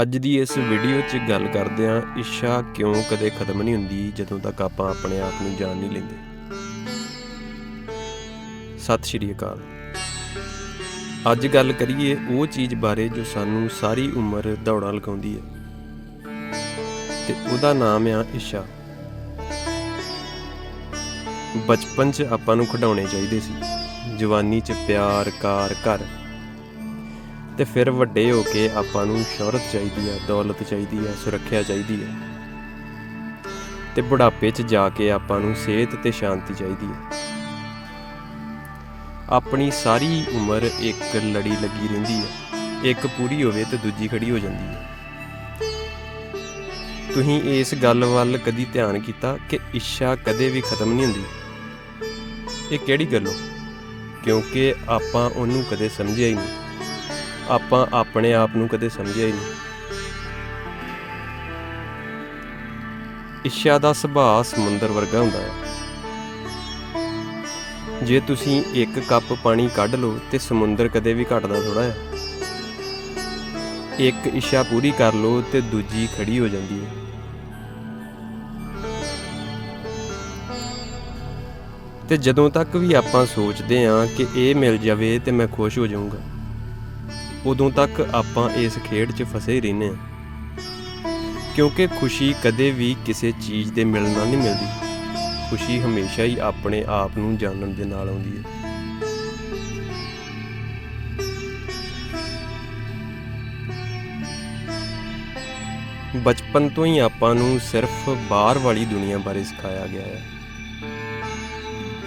ਅੱਜ ਦੀ ਇਸ ਵੀਡੀਓ 'ਚ ਗੱਲ ਕਰਦੇ ਹਾਂ ਇੱਛਾ ਕਿਉਂ ਕਦੇ ਖਤਮ ਨਹੀਂ ਹੁੰਦੀ ਜਦੋਂ ਤੱਕ ਆਪਾਂ ਆਪਣੇ ਆਪ ਨੂੰ ਜਾਣ ਨਹੀਂ ਲੈਂਦੇ? ਸਤਿ ਸ਼੍ਰੀ ਅਕਾਲ। ਅੱਜ ਗੱਲ ਕਰੀਏ ਉਹ ਚੀਜ਼ ਬਾਰੇ ਜੋ ਸਾਨੂੰ ਸਾਰੀ ਉਮਰ ਦੌੜਾਂ ਲਗਾਉਂਦੀ ਹੈ। ਤੇ ਉਹਦਾ ਨਾਮ ਆ ਇੱਛਾ ਬਚਪਨ 'ਚ ਆਪਾਂ ਨੂੰ ਖਿਡੌਣੇ ਚਾਹੀਦੇ ਸੀ। ਜਵਾਨੀ 'ਚ ਪਿਆਰ, ਕਾਰ, ਘਰ। ਤੇ ਫਿਰ ਵੱਡੇ ਹੋ ਕੇ ਆਪਾਂ ਨੂੰ ਸ਼ੌਹਰਤ ਚਾਹੀਦੀ ਆ, ਦੌਲਤ ਚਾਹੀਦੀ ਆ, ਸੁਰੱਖਿਆ ਚਾਹੀਦੀ ਆ। ਤੇ ਬੁਢਾਪੇ 'ਚ ਜਾ ਕੇ ਆਪਾਂ ਨੂੰ ਸਿਹਤ ਤੇ ਸ਼ਾਂਤੀ ਚਾਹੀਦੀ ਆ। ਆਪਣੀ ਸਾਰੀ ਉਮਰ ਇੱਕ ਲੜੀ ਲੱਗੀ ਰਹਿੰਦੀ ਆ। ਇੱਕ ਪੂਰੀ ਹੋਵੇ ਤੇ ਦੂਜੀ ਖੜੀ ਹੋ ਜਾਂਦੀ ਹੈ ਤੁਸੀਂ ਇਸ ਗੱਲ ਵੱਲ ਕਦੀ ਧਿਆਨ ਕੀਤਾ ਕਿ ਇੱਛਾ ਕਦੇ ਵੀ ਖਤਮ ਨਹੀਂ ਹੁੰਦੀ? ਇਹ ਕਿਹੜੀ ਗੱਲੋਂ ਕਿਉਂਕਿ ਆਪਾਂ ਉਹਨੂੰ ਕਦੇ ਸਮਝਿਆ ਹੀ ਨਹੀਂ। ਆਪਾਂ ਆਪਣੇ ਆਪ ਨੂੰ ਕਦੇ ਸਮਝਿਆ ਹੀ ਨਹੀਂ। ਇੱਛਾ ਦਾ ਸੁਭਾਅ ਸਮੁੰਦਰ ਵਰਗਾ ਹੁੰਦਾ ਹੈ। ਜੇ ਤੁਸੀਂ ਇੱਕ ਕੱਪ ਪਾਣੀ ਕੱਢ ਲਓ ਤੇ ਸਮੁੰਦਰ ਕਦੇ ਵੀ ਘਟਦਾ ਥੋੜਾ ਹੈ ਇੱਕ ਇੱਛਾ ਪੂਰੀ ਕਰ ਲਓ ਤੇ ਦੂਜੀ ਖੜੀ ਹੋ ਜਾਂਦੀ ਹੈ। ਤੇ ਜਦੋਂ ਤੱਕ ਵੀ ਆਪਾਂ ਸੋਚਦੇ ਹਾਂ ਕਿ ਇਹ ਮਿਲ ਜਾਵੇ ਤੇ ਮੈਂ ਖੁਸ਼ ਹੋ ਜਾਊਂਗਾ। ਉਦੋਂ ਤੱਕ ਆਪਾਂ ਇਸ ਖੇਡ 'ਚ ਫਸੇ ਹੀ ਰਹਿੰਦੇ ਹਾਂ। ਕਿਉਂਕਿ ਖੁਸ਼ੀ ਕਦੇ ਵੀ ਕਿਸੇ ਚੀਜ਼ ਦੇ ਮਿਲਣ ਨਾਲ ਨਹੀਂ ਮਿਲਦੀ। ਖੁਸ਼ੀ ਹਮੇਸ਼ਾ ਹੀ ਆਪਣੇ ਆਪ ਨੂੰ ਜਾਣਨ ਦੇ ਨਾਲ ਆਉਂਦੀ ਹੈ। ਬਚਪਨ ਤੋਂ ਹੀ ਆਪਾਂ ਨੂੰ ਸਿਰਫ ਬਾਹਰ ਵਾਲੀ ਦੁਨੀਆ ਬਾਰੇ ਸਿਖਾਇਆ ਗਿਆ ਹੈ।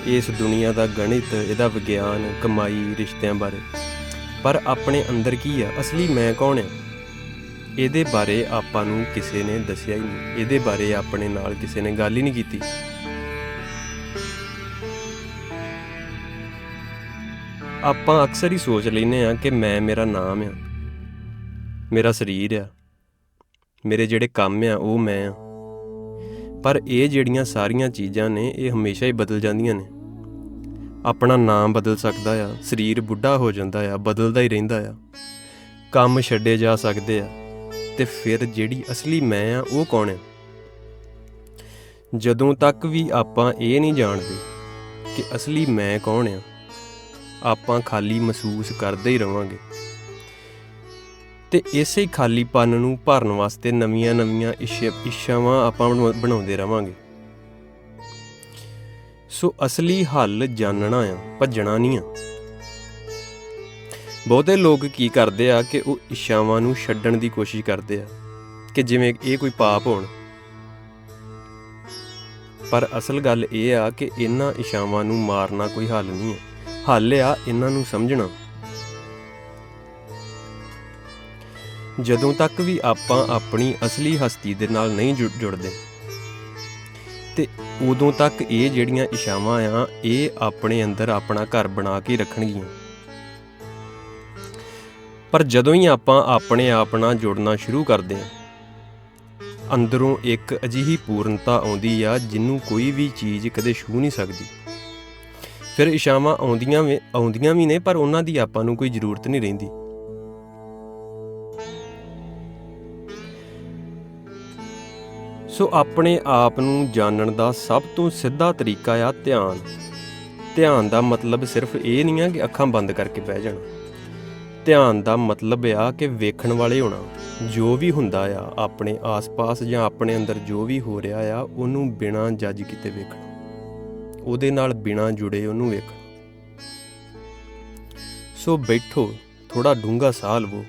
ਇਸ ਦੁਨੀਆ ਦਾ ਗਣਿਤ, ਇਹਦਾ ਵਿਗਿਆਨ, ਕਮਾਈ, ਰਿਸ਼ਤਿਆਂ ਬਾਰੇ। ਪਰ ਆਪਣੇ ਅੰਦਰ ਕੀ ਆ? ਅਸਲੀ ਮੈਂ ਕੌਣ ਆ? ਇਹਦੇ ਬਾਰੇ ਆਪਾਂ ਨੂੰ ਕਿਸੇ ਨੇ ਦੱਸਿਆ ਹੀ ਨਹੀਂ। ਇਹਦੇ ਬਾਰੇ ਆਪਣੇ ਨਾਲ ਕਿਸੇ ਨੇ ਗੱਲ ਹੀ ਨਹੀਂ ਕੀਤੀ। ਆਪਾਂ ਅਕਸਰ ਹੀ ਸੋਚ ਲੈਨੇ ਆ ਕਿ ਮੈਂ ਮੇਰਾ ਨਾਮ ਆ। ਮੇਰਾ ਸਰੀਰ ਆ। ਮੇਰੇ ਜਿਹੜੇ ਕੰਮ ਆ, ਉਹ ਮੈਂ ਆ। ਪਰ ਇਹ ਜਿਹੜੀਆਂ ਸਾਰੀਆਂ ਚੀਜ਼ਾਂ ਨੇ, ਇਹ ਹਮੇਸ਼ਾ ਹੀ ਬਦਲ ਜਾਂਦੀਆਂ ਨੇ। ਆਪਣਾ ਨਾਮ ਬਦਲ ਸਕਦਾ ਆ, ਸਰੀਰ ਬੁੱਢਾ ਹੋ ਜਾਂਦਾ ਆ, ਬਦਲਦਾ ਹੀ ਰਹਿੰਦਾ ਆ। ਕੰਮ ਛੱਡੇ ਜਾ ਸਕਦੇ ਆ, ਤੇ ਫਿਰ ਜਿਹੜੀ ਅਸਲੀ ਮੈਂ ਆ, ਉਹ ਕੌਣ ਹੈ ਜਦੋਂ ਤੱਕ ਵੀ ਆਪਾਂ ਇਹ ਨਹੀਂ ਜਾਣਦੇ ਕਿ ਅਸਲੀ ਮੈਂ ਕੌਣ ਆ, ਆਪਾਂ ਖਾਲੀ ਮਹਿਸੂਸ ਕਰਦੇ ਹੀ ਰਵਾਂਗੇ। ਤੇ ਇਸੇ ਹੀ ਖਾਲੀਪਨ ਨੂੰ ਭਰਨ ਵਾਸਤੇ ਨਵੀਆਂ-ਨਵੀਆਂ ਇੱਛਾਵਾਂ ਆਪਾਂ ਬਣਾਉਂਦੇ ਰਵਾਂਗੇ। ਸੋ ਅਸਲੀ ਹੱਲ ਜਾਣਨਾ ਆ, ਭੱਜਣਾ ਨਹੀਂ ਆ। ਬਹੁਤੇ ਲੋਕ ਕੀ ਕਰਦੇ ਆ ਕਿ ਉਹ ਇੱਛਾਵਾਂ ਨੂੰ ਛੱਡਣ ਦੀ ਕੋਸ਼ਿਸ਼ ਕਰਦੇ ਆ, ਕਿ ਜਿਵੇਂ ਇਹ ਕੋਈ ਪਾਪ ਹੋਣ। ਪਰ ਅਸਲ ਗੱਲ ਇਹ ਆ ਕਿ ਇਹਨਾਂ ਇੱਛਾਵਾਂ ਨੂੰ ਮਾਰਨਾ ਕੋਈ ਹੱਲ ਨਹੀਂ ਹੈ ਹੱਲ ਆ ਇਹਨਾਂ ਨੂੰ ਸਮਝਣਾ। ਜਦੋਂ ਤੱਕ ਵੀ ਆਪਾਂ ਆਪਣੀ ਅਸਲੀ ਹਸਤੀ ਦੇ ਨਾਲ ਨਹੀਂ ਜੁੜਦੇ ਤੇ ਉਦੋਂ ਤੱਕ ਇਹ ਜਿਹੜੀਆਂ ਇਸ਼ਾਵਾਂ ਆ, ਇਹ ਆਪਣੇ ਅੰਦਰ ਆਪਣਾ ਘਰ ਬਣਾ ਕੇ ਰੱਖਣਗੀਆਂ। ਪਰ ਜਦੋਂ ਹੀ ਆਪਾਂ ਆਪਣੇ ਆਪ ਨਾਲ ਜੁੜਨਾ ਸ਼ੁਰੂ ਕਰਦੇ ਹਾਂ, ਅੰਦਰੋਂ ਇੱਕ ਅਜਿਹੀ ਪੂਰਨਤਾ ਆਉਂਦੀ ਆ, ਜਿਹਨੂੰ ਕੋਈ ਵੀ ਚੀਜ਼ ਕਦੇ ਛੂ ਨਹੀਂ ਸਕਦੀ। ਫਿਰ ਇਸ਼ਾਵਾਂ ਆਉਂਦੀਆਂ ਵੀ ਆਉਂਦੀਆਂ ਵੀ ਨੇ, ਪਰ ਉਹਨਾਂ ਦੀ ਆਪਾਂ ਨੂੰ ਕੋਈ ਜ਼ਰੂਰਤ ਨਹੀਂ ਰਹਿੰਦੀ। ਸੋ ਆਪਣੇ ਆਪ ਨੂੰ ਜਾਣਨ ਦਾ ਸਭ ਤੋਂ ਸਿੱਧਾ ਤਰੀਕਾ ਆ ਧਿਆਨ। ਧਿਆਨ ਦਾ ਮਤਲਬ ਸਿਰਫ ਇਹ ਨਹੀਂ ਆ ਕਿ ਅੱਖਾਂ ਬੰਦ ਕਰਕੇ ਬਹਿ ਜਾਣਾ। ਧਿਆਨ ਦਾ ਮਤਲਬ ਆ ਕਿ ਵੇਖਣ ਵਾਲੇ ਹੋਣਾ। ਜੋ ਵੀ ਹੁੰਦਾ ਆ, ਆਪਣੇ ਆਸ-ਪਾਸ ਜਾਂ ਆਪਣੇ ਅੰਦਰ ਜੋ ਵੀ ਹੋ ਰਿਹਾ ਆ, ਉਹਨੂੰ ਬਿਨਾਂ ਜੱਜ ਕੀਤੇ ਵੇਖਣਾ। ਉਹਦੇ ਨਾਲ ਬਿਨਾਂ ਜੁੜੇ ਉਹਨੂੰ ਵੇਖਣਾ। ਸੋ ਬੈਠੋ ਥੋੜਾ ਡੂੰਘਾ ਸਾਹ ਲਵੋ।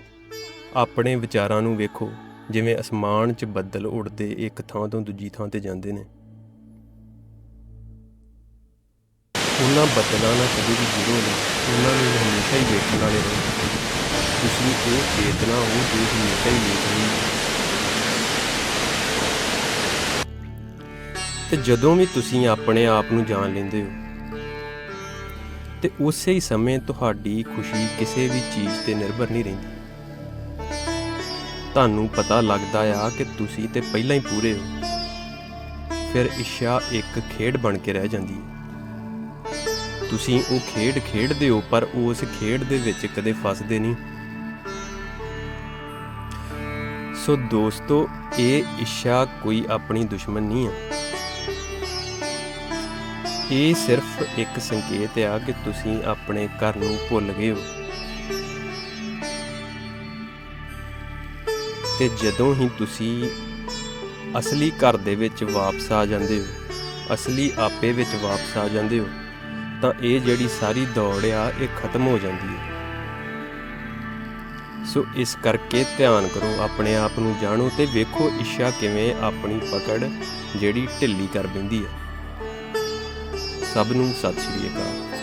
ਆਪਣੇ ਵਿਚਾਰਾਂ ਨੂੰ ਵੇਖੋ। ਜਿਵੇਂ ਅਸਮਾਨ 'ਚ ਬੱਦਲ ਉੱਡਦੇ ਇੱਕ ਥਾਂ ਤੋਂ ਦੂਜੀ ਥਾਂ ਤੇ ਜਾਂਦੇ ਨੇ। ਉਹਨਾਂ ਬੱਦਲਾਂ ਨਾਲ ਕਦੇ ਵੀ ਜੁੜੋ ਨਹੀਂ। ਉਹਨਾਂ ਨੂੰ ਹਮੇਸ਼ਾ ਹੀ ਵੇਖਣ ਵਾਲੇ ਰਹੋ। ਤੁਸੀਂ ਉਹ ਚੇਤਨਾ ਉਹ ਜੋ ਹਮੇਸ਼ਾ ਹੀ ਵੇਖ ਰਹੀ ਤੇ ਜਦੋਂ ਵੀ ਤੁਸੀਂ ਆਪਣੇ ਆਪ ਨੂੰ ਜਾਣ ਲੈਂਦੇ ਹੋ, ਤੇ ਉਸੇ ਹੀ ਸਮੇਂ ਤੁਹਾਡੀ ਖੁਸ਼ੀ ਕਿਸੇ ਵੀ ਚੀਜ਼ ਤੇ ਨਿਰਭਰ ਨਹੀਂ ਰਹਿੰਦੀ। ਤੁਹਾਨੂੰ ਪਤਾ ਲੱਗਦਾ ਆ ਕਿ ਤੁਸੀਂ ਤੇ ਪਹਿਲਾਂ ਹੀ ਪੂਰੇ ਹੋ। ਫਿਰ ਇੱਛਾ ਇੱਕ ਖੇਡ ਬਣ ਕੇ ਰਹਿ ਜਾਂਦੀ। ਹੈ ਤੁਸੀਂ ਉਹ ਖੇਡ ਖੇਡਦੇ ਹੋ, ਪਰ ਉਸ ਖੇਡ ਦੇ ਵਿੱਚ ਕਦੇ ਫਸਦੇ ਨਹੀਂ। ਸੋ ਦੋਸਤੋ, ਇਹ ਇੱਛਾ ਕੋਈ ਆਪਣੀ ਦੁਸ਼ਮਣ ਨਹੀਂ ਹੈ ਇਹ ਸਿਰਫ ਇੱਕ ਸੰਕੇਤ ਆ ਕਿ ਤੁਸੀਂ ਆਪਣੇ ਘਰ ਨੂੰ ਭੁੱਲ ਗਏ ਹੋ। ਤੇ ਜਦੋਂ ਹੀ ਤੁਸੀਂ ਅਸਲੀ ਘਰ ਦੇ ਵਿੱਚ ਵਾਪਸ ਆ ਜਾਂਦੇ ਹੋ, ਅਸਲੀ ਆਪੇ ਵਿੱਚ ਵਾਪਸ ਆ ਜਾਂਦੇ ਹੋ, ਤਾਂ ਇਹ ਜਿਹੜੀ ਸਾਰੀ ਦੌੜ ਆ, ਇਹ ਖਤਮ ਹੋ ਜਾਂਦੀ ਹੈ। ਸੋ ਇਸ ਕਰਕੇ ਧਿਆਨ ਕਰੋ, ਆਪਣੇ ਆਪ ਨੂੰ ਜਾਣੋ ਤੇ ਵੇਖੋ ਇੱਛਾ ਕਿਵੇਂ ਆਪਣੀ ਪਕੜ ਜਿਹੜੀ ਢਿੱਲੀ ਕਰ ਦਿੰਦੀ ਹੈ। ਸਭ ਨੂੰ ਸਤਿ ਸ਼੍ਰੀ ਅਕਾਲ।